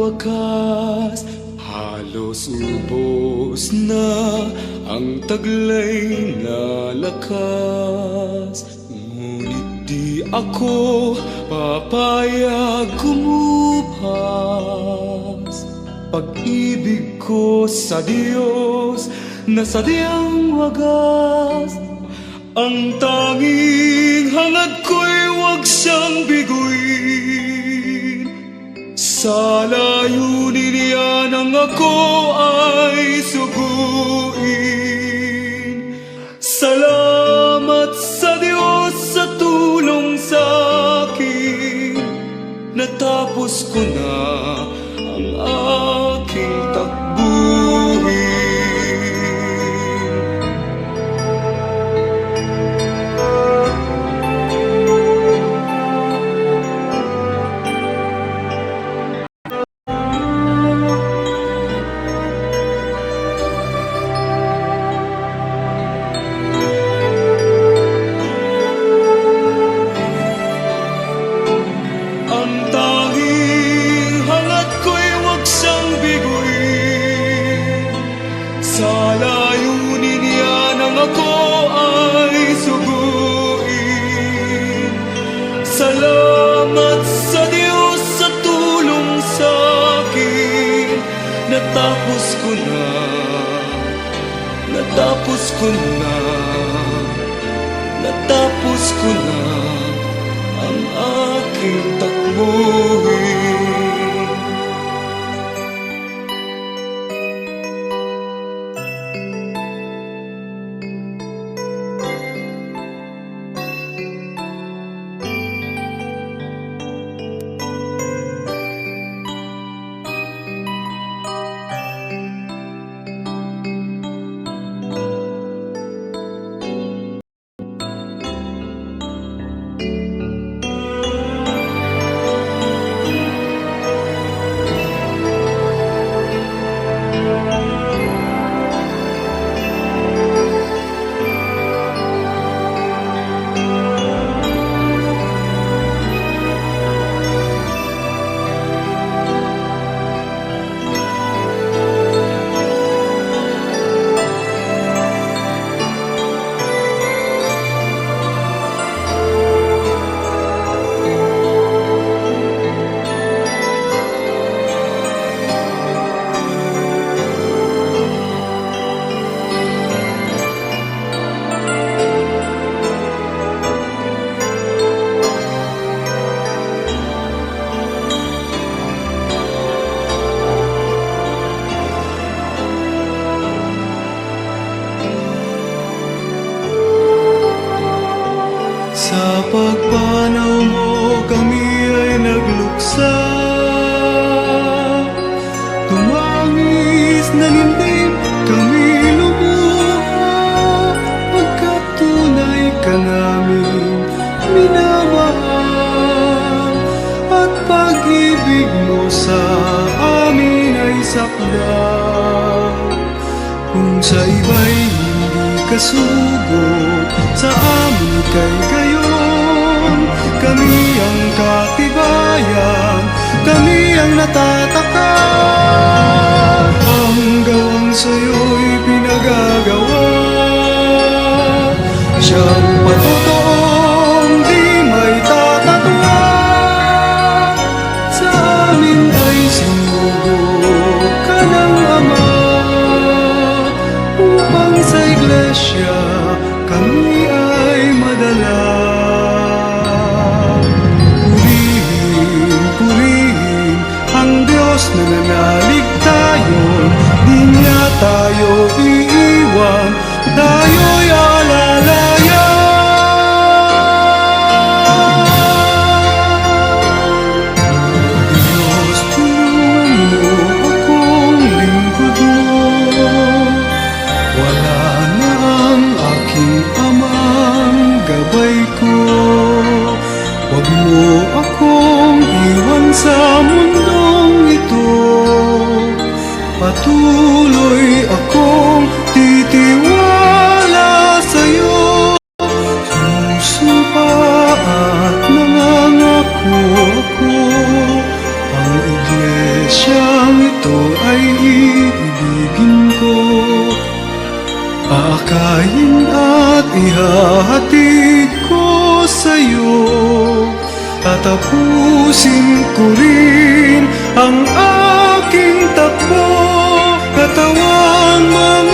wakas Halos ubos na ang taglay na lakas. Ngunit di ako papayag kumupas. Pag-ibig ko sa Diyos na sadyang wagas. Ang tanging hangad ko'y wag siyang biguin. Sa layunin nang ako ay suguin. Salamat sa Diyos sa tulong sa akin. Natapos ko na Natapos ko na. Natapos ko na ang aking takbuhin Sa pagpanaw mo kami ay nagluksa. Tumangis na lindim kami lumuha. Pagkatunay ka namin minamahal. At pag-ibig mo sa amin ay sakdal kung sa iba'y kasugod Sa amin kay gayon Kami ang katibayan Kami ang natataka. Ang gawang sa'yo'y pinagagawa kami ay madala. Purihin, purihin ang Diyos na nanalig tayo, di niya tayo iiwan, tayo'y sa mundong ito. Patuloy akong titiwala sa'yo. Susumpa at nangangako ako. Ang iglesyang ito ay iibigin ko. Aakayin at ihahatid ko sa'yo. Tatapusin ko rin ang aking takbo Katawan, mga